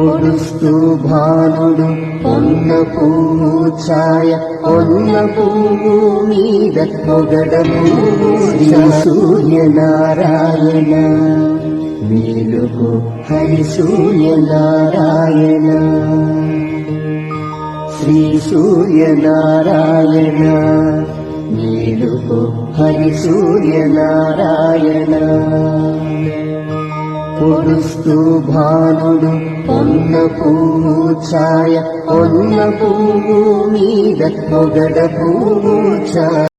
పొడుస్తూ భానుడు పొన్న పువ్వు ఛాయ పొన్న పువ్వు మీద పొగడ పువ్వు శ్రీ సూర్యనారాయణ. మేలుకు హరి సూర్యనారాయణ. శ్రీ సూర్యనారాయణ. మేలుకు హరి సూర్యనారాయణ. పొడుస్తూ భానుడు పొన్న పువ్వు ఛాయ పొన్న పువ్వు మీద పొగడ పువ్వు ఛాయ.